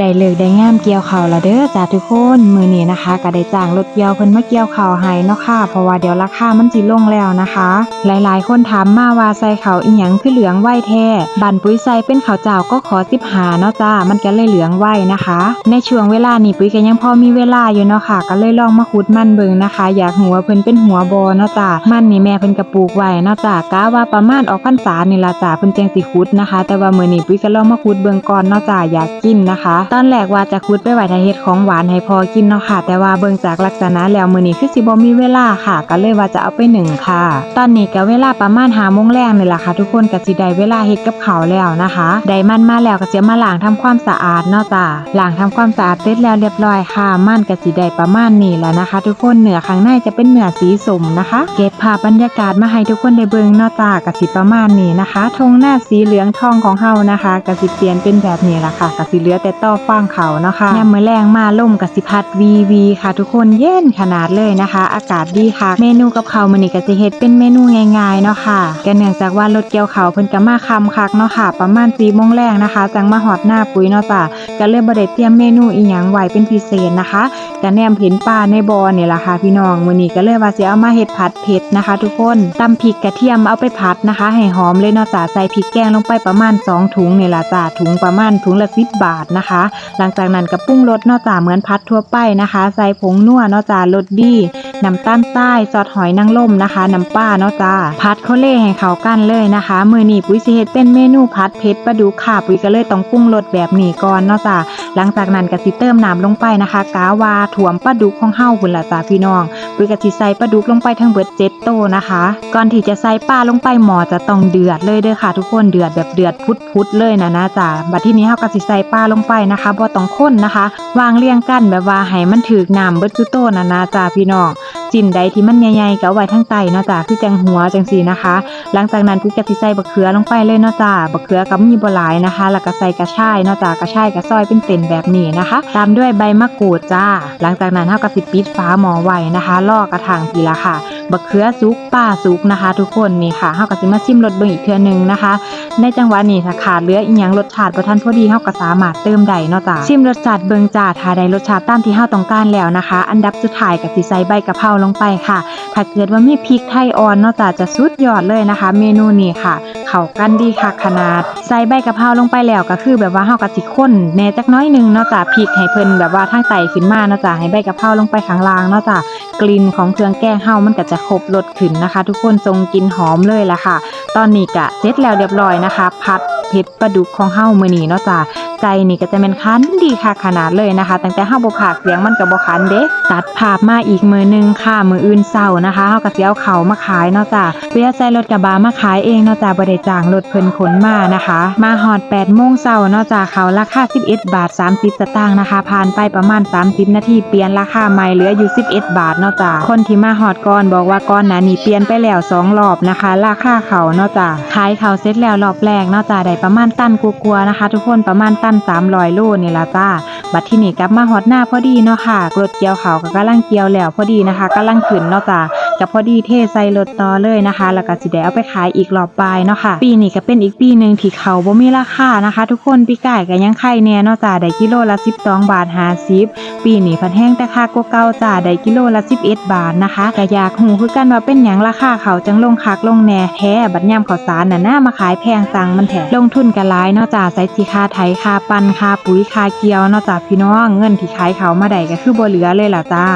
ได้เลิกได้งามเกี่ยวเข้าละเด้อจ้าทุกคนมือนี้นะคะก็ได้จ้างรถเกี่ยวเพิ่นมาเกี่ยวเข้าให้เนาะค่ะ เพราะว่าเดี๋ยวราคามันสิลงแล้วนะคะ หลายๆ คนถามมาว่าใส่เข้าอีหยังคือเหลืองไหวแท้บันปุ๋ยใส่เป็นข้าวเจ้าก็ขอ15เนาะจ้ามันก็เลยเหลืองไหวนะคะ ในช่วงเวลานี้ปุ๋ยก็ยังพอมีเวลาอยู่เนาะค่ะ ก็เลยลองมาขุดมันเบิ่งนะคะ อยากหัวเพิ่นเป็นหัวบอเนาะจ้ามันนี่แม่เพิ่นก็ปลูกไว้เนาะจ้ากะว่าประมาณออกพรรษานี่ละจ้าเพิ่นจังสิขุดนะคะ แต่ว่ามือนี้ปุ๋ยก็ลองมาขุดเบิ่งก่อนเนาะจ้าอยากกินนะคะตอนแรกว่าจะขุดไปไหวทาเฮ็ดของหวานให้พอกินเนาะค่ะ แต่ว่าเบิ่งจากลักษณะแล้วมื้อนี้คือสิบ่มีเวลาค่ะ ก็เลยว่าจะเอาไปหนึ่งค่ะ ตอนนี้ก็เวลาประมาณ5โมงแรงนี่แหละค่ะ ทุกคนก็สิได้เวลาเฮ็ดกับเขาแล้วนะคะได้มันมาแล้วก็จะมาล้างทำความสะอาดเนาะจ้าล้างทำความสะอาดเสร็จแล้วเรียบร้อยค่ะ มันก็สิได้ประมาณนี้แหล้วนะคะ ทุกคนเนื้อข้างในจะเป็นเนื้อสีส้มนะคะ เก็บภาพบรรยากาศมาให้ทุกคนได้เบิ่งเนาะจ้าก็สิประมาณนี้นะคะธงหน้าสีเหลืองทองของเฮานะคะก็สิเปลี่ยนเป็นแบบนี้ละค่ะก็สิเหลือแต่ต่อฟางเขาเนาะค่ะยามมื้อแรงมาลมก็สิพัดวีวีค่ะ ทุกคนเย็นขนาดเลยนะคะ อากาศดีค่ะ เมนูกับเขามื้อนี้ก็สิเฮ็ดเป็นเมนูง่ายๆเนาะค่ะก็เนื่องจากว่ารถเกี่ยวเขาเพิ่นก็มาค่ำคักเนาะค่ะ ประมาณ4โมงแรงนะคะ จังมาฮอดหน้าปุ๋ยเนาะจ้าก็เลยบ่ได้เตรียมเมนูอีหยังไว้เป็นพิเศษนะคะก็แนมเห็นปลาในบ่อนี่ล่ะค่ะพี่น้องมื้อนี้ก็เลยว่าสิเอามาเฮ็ดผัดเผ็ดนะคะ ทุกคนตำพริกกระเทียมเอาไปผัดนะคะ ให้หอมเลยเนาะจ้าใส่พริกแกงลงไปประมาณ2ถุงนี่ล่ะจ้าถุงประมาณถุงละ10บาทนะคะหลังจากนั้นก็ปรุงรสนอกจากเหมือนพัดทั่วไปนะคะ ใส่ผงนัวนาะจ้ารสดีน้ำตาลใต้ซอสหอยนางรมนะคะน้ำปลาเนาะจ้าพัดโคเล่ให้เขากันเลยนะคะมื้อนี้ปุ้ยสิเฮ็ดเป็นเมนูพัดเพชรปลาดุกค่ะปุ้ยก็เลยต้องปรุงรสแบบนี้ก่อนเนาะจ้า หลังจากนั้นกะสิเติมน้ำลงไปนะคะ กาวาถ่วมปลาดุกของเฮาพุ่นล่ะจ้าพี่น้องเพื่อกะสิใส่ปลาดุกลงไปทั้งเบิด7โตนะคะ ก่อนที่จะใส่ปลาลงไปหมอจะต้องเดือดเลยเด้อค่ะ ทุกคนเดือดแบบเดือดพุดๆเลยนะนะจ้าบัดที่นี้เฮากะสิใส่ปลาลงไปนะคะบ่ต้องข้นนะคะ วางเรียงกันแบบว่าให้มันถือน้ำเบิดซุโตนะนะจ้าพี่น้อง จิ้นใดที่มันใหญ่ๆก็เอาไว้ทั้งไตเนาะจ้าคือจังหัวจังสีนะคะ หลังจากนั้นปุ๊บก็สิใส่บักเขือลงไปเลยเนาะจ้าบักเขือก็มีบ่หลายนะคะ แล้วก็ใส่กระชายเนาะจ้ากระชายกระซอยเป็นเต็นแบบนี้นะคะ ตามด้วยใบมะกรูดจ้า หลังจากนั้นเฮาก็สิปิดฝาหม้อไว้นะคะลอกกระถางทีละค่ะบักเขือสุกป้าสุกนะคะ ทุกคนนี่ค่ะเฮาก็สิมาชิมรสเบิ่งอีกเทื่อหนึงนะคะ ในจังหวะนี้ถ้าขาดเหลืออีหยังรสชาติบ่ทันพอดีเฮาก็สามารถเติมได้เนาะจ้าชิมรสชาติเบิ่งจ้าถ้าได้รสชาติตามที่เฮาต้องการแล้วนะคะ อันดับสุดท้ายก็สิใส่ใบกะเพราลงไปค่ะ ถ้าเกิดว่ามีพริกไทยอ่อนเนาะจ้าจะสุดยอดเลยนะคะ เมนูนี้ค่ะเข้ากันดีค่ะขนาดใส่ใบกะเพราลงไปแล้วก็คือแบบว่าเฮาก็สิข้นแน่จักน้อยหนึงเนาะจ้าพริกให้เพิ่นแบบว่าทางไตขึ้นมาเนาะจ้าให้ใบกะเพราลงไปข้างล่างเนาะจ้า กลิ่นของเครื่องแกงเฮามันก็จะครบรสขึ้นนะคะ ทุกคนทรงกินหอมเลยล่ะค่ะ ตอนนี้กะเสร็จแล้วเรียบร้อยนะคะ ผัดเผ็ดปลาดุกของเฮามือนี้เนาะจ้า ใจนี่ก็จะเป็นคันดีค่ะขนาดเลยนะคะตั้งแต่เฮาบ่พากเสียงมันก็บ่คันเด้ตัดภาพมาอีกมือหนึงค่ะมืออื่นเช้านะคะเฮาก็สิเอาเขามาขายเนาะจ้าเพื่อใส่รถกระบะมาขายเองเนาะจ้าบ่ได้จ้างรถเพิ่นขนมานะคะ มาฮอด8โมงเช้าเนาะจ้าเขาราคา 11 บาท 30 สตางค์นะคะ ผ่านไปประมาณ 30 นาทีเปลี่ยนราคาใหม่เหลืออยู่ 11 บาทเนาะจ้าคนที่มาฮอดก่อนบอกว่าก่อนหน้านี้เปลี่ยนไปแล้วสองรอบนะคะ ราคาเขาเนาะจ้าขายเขาเสร็จแล้วรอบแรกเนาะจ้าได้ประมาณตันกลัวๆนะคะ ทุกคนประมาณตัน300 โลนี่ละจ้า บัดที่นี่กลับมาฮอดหน้าพอดีเนาะค่ะรถเกี่ยวเขาวก็กำลังเกี่ยวแล้วพอดีนะคะกำลังขึ้นเนาะจ้า กับพอดีเทใส่รถต่อเลยนะคะ แล้วก็สิได้เอาไปขายอีกรอบปลายเนาะค่ะ ปีนี้ก็เป็นอีกปีหนึ่งที่เขาบ่มีราคานะคะ ทุกคนปีไก่ก็ยังไข่แน่เนาะจ้าได้กิโลละ 12 บาท50ปีนี้พันแห้งแต่ค่ากว่าเก่าจ้าได้กิโลละ 11 บาทนะคะก็อยากหูคือกันว่าเป็นหยังราคาเขาจังลงคักลงแน่แท้บัดยามข้าวสารน่ะน่ามาขายแพงสั่งมันแท้ลงทุนกันหลายเนาะจ้าใส่สิค่าไถค่าปันค่าปุ๋ยค่าเกี่ยวเนาะจ้าพี่น้องเงินที่ขายเขามาได้ก็คือบ่เหลือเลยล่ะจ้า